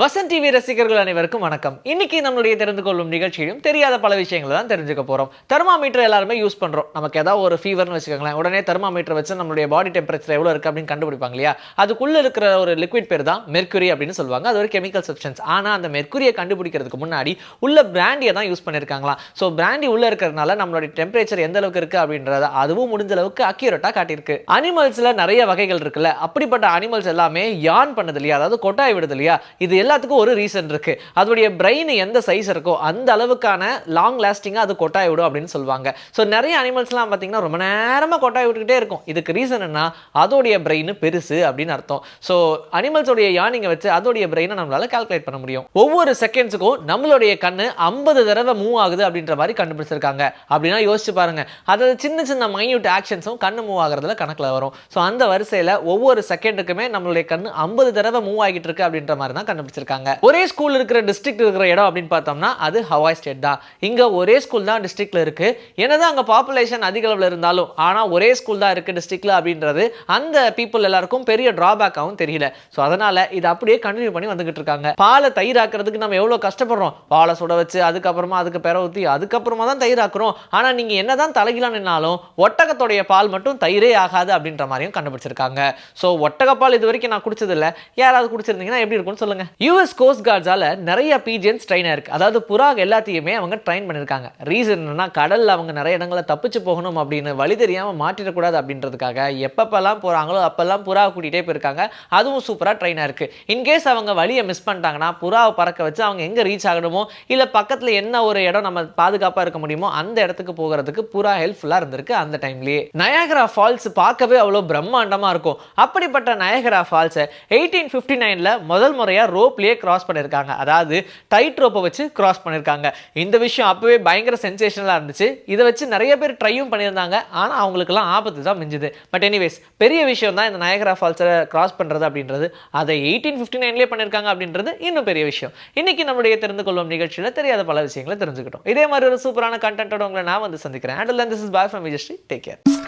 Vasanth TV ரசிகர்கள் அனைவருக்கும் வணக்கம். இன்னைக்கு நம்மளுடைய தெரிந்து கொள்ளும் நிகழ்ச்சியிலும் தெரியாத பல விஷயங்களை தான் தெரிஞ்சுக்க போகிறோம் தெர்மாமீட்டர் எல்லாருமே யூஸ் பண்ணுறோம் நமக்கு ஏதாவது ஒரு ஃபீவர்னு வச்சுக்கோங்களேன் உடனே தெர்மாமீட்டர் வச்சு நம்மளுடைய பாடி டெம்பரேச்சர் எவ்வளோ இருக்குது அப்படின்னு கண்டுபிடிப்பாங்க இல்லையா? அதுக்குள்ளே இருக்கிற ஒரு லிக்விட் பேர் தான் மெர்க்குரி அப்படின்னு சொல்லுவாங்க. அது ஒரு கெமிக்கல் சப்ஸ்டன்ஸ் ஆனால் அந்த மெர்க்குரியை கண்டுபிடிக்கிறதுக்கு முன்னாடி உள்ள பிராண்டியை தான் யூஸ் பண்ணியிருக்காங்களா ஸோ பிராண்டி உள்ளே இருக்கிறதுனால நம்மளுடைய டெம்பரேச்சர் எந்த அளவுக்கு இருக்கு அப்படின்றத அதுவும் முடிஞ்ச அளவுக்கு அக்யூரேட்டாக காட்டியிருக்கு. அனிமல்ஸில் நிறைய வகைகள் இருக்குல்ல. அப்படிப்பட்ட அனிமல்ஸ் எல்லாமே யான் பண்ணது இல்லையா? அதாவது கொட்டாய் விடுது இல்லையா? இது எல்லாத்துக்கும் ஒரு ரீசன் இருக்கு. அதோடைய பிரெயின் எந்த சைஸ் இருக்கோ அந்த அளவுக்கான லாங் லாஸ்டிங்காக அது கொட்டாய் விடும் அப்படின்னு சொல்லுவாங்க. ஸோ நிறைய அனிமல்ஸ்லாம் பார்த்தீங்கன்னா ரொம்ப நேரமாக கொட்டாய் விட்டுக்கிட்டே இருக்கும். இதுக்கு ரீசன் என்ன? அதோடைய பிரெயின் பெருசு அப்படின்னு அர்த்தம். ஸோ அனிமல்ஸோடைய யானிங்கை வச்சு அதோடைய பிரெயினை நம்மளால கால்குலேட் பண்ண முடியும். ஒவ்வொரு செகண்ட்ஸுக்கும் நம்மளுடைய கண்ணு ஐம்பது தடவை மூவ் ஆகுது அப்படின்ற மாதிரி கண்டுபிடிச்சிருக்காங்க. அப்படின்னா யோசிச்சு பாருங்க. அதாவது சின்ன சின்ன மைன்யூட் ஆக்ஷன்ஸும் கண்ணு மூவ் ஆகுறதுல கணக்கில் வரும். ஸோ அந்த வரிசையில் ஒவ்வொரு செகண்டுக்குமே நம்மளுடைய கண்ணு ஐம்பது தடவை மூவ் ஆகிட்டு இருக்கு அப்படின்ற மாதிரி தான் கண்டுபிடிச்சிருக்காங்க. ஒரே ஸ்கூல் இருக்கிற டிஸ்ட்ரிக்ட் இருக்கிற இடம் அப்படின்னு பார்த்தோம்னா அது ஹவாய் ஸ்டேட் தான். இங்க ஒரே ஸ்கூல் தான் டிஸ்ட்ரிக்ட்ல இருக்கு. என்னதான் அங்க பாப்புலேஷன் அதிக அளவில் இருந்தாலும் ஆனா ஒரே ஸ்கூல் தான் இருக்கு டிஸ்ட்ரிக்ட்ல அப்படின்றது அந்த பீப்புள் எல்லாருக்கும் பெரிய டிராபேக்காகவும் தெரியல. ஸோ அதனால இது அப்படியே கண்டினியூ பண்ணி வந்துகிட்டு இருக்காங்க. பாலை தயிராக்குறதுக்கு நம்ம எவ்வளோ கஷ்டப்படுறோம்? பாலை சுட வச்சு அதுக்கப்புறமா அதுக்கு பெற ஊற்றி அதுக்கப்புறமா தான் தயிராக்குறோம் ஆனா நீங்க என்னதான் தலைகீழா நின்னாலும் ஒட்டகத்தோடைய பால் மட்டும் தயிரே ஆகாது அப்படின்ற மாதிரியும் கண்டுபிடிச்சிருக்காங்க. ஸோ ஒட்டகப்பால் இது வரைக்கும் நான் குடிச்சதில்லை. யாராவது குடிச்சிருந்தீங்கன்னா எப்படி இருக்கும்னு சொல்லுங்க. யூஎஸ் கோஸ்ட் கார்ட்ஸால் நிறைய பீஜியன்ஸ் ட்ரெயின் இருக்குது அதாவது புறா எல்லாத்தையுமே அவங்க ட்ரெயின் பண்ணியிருக்காங்க. ரீசன் என்னன்னா கடலில் அவங்க நிறைய இடங்களை தப்பிச்சு போகணும் அப்படின்னு வழி தெரியாமல் மாட்டிடக்கூடாது அப்படின்றதுக்காக எப்பப்பெல்லாம் போகிறாங்களோ அப்பெல்லாம் புறா கூட்டிகிட்டே போயிருக்காங்க. அதுவும் சூப்பராக ட்ரெயினாக இருக்குது இன்கேஸ் அவங்க வழியை மிஸ் பண்ணிட்டாங்கன்னா புறாவை பறக்க வச்சு அவங்க எங்கே ரீச் ஆகணுமோ இல்லை பக்கத்தில் என்ன ஒரு இடம் நம்ம பாதுகாப்பாக இருக்க முடியுமோ அந்த இடத்துக்கு போகிறதுக்கு புறா ஹெல்ப்ஃபுல்லாக இருந்திருக்கு அந்த டைம்லேயே நயாகரா ஃபால்ஸ் பார்க்கவே அவ்வளோ பிரம்மாண்டமாக இருக்கும். அப்படிப்பட்ட நயகரா ஃபால்ஸை எயிட்டீன் ஃபிஃப்டி நைனில் முதல் முறையாக ரோப் ரோப்லேயே கிராஸ் பண்ணியிருக்காங்க அதாவது டைட் ரோப்பை வச்சு கிராஸ் பண்ணியிருக்காங்க இந்த விஷயம் அப்போவே பயங்கர சென்சேஷனலாக இருந்துச்சு. இதை வச்சு நிறைய பேர் ட்ரையும் பண்ணியிருந்தாங்க. ஆனால் அவங்களுக்குலாம் ஆபத்து தான் மிஞ்சுது. பட் எனிவேஸ் பெரிய விஷயம் தான் இந்த நயகரா ஃபால்ஸை கிராஸ் பண்ணுறது அப்படின்றது. அதை எயிட்டீன் ஃபிஃப்டி நைன்லேயே பண்ணியிருக்காங்க அப்படின்றது இன்னும் பெரிய விஷயம். இன்னைக்கு நம்முடைய தெரிந்து கொள்ளும் நிகழ்ச்சியில் தெரியாத பல விஷயங்களை தெரிஞ்சுக்கிட்டோம். இதே மாதிரி ஒரு சூப்பரான கண்டென்ட்டோட உங்களை நான் வந்து சந்திக்கிறேன். And this is Bhai from Vijayasri take care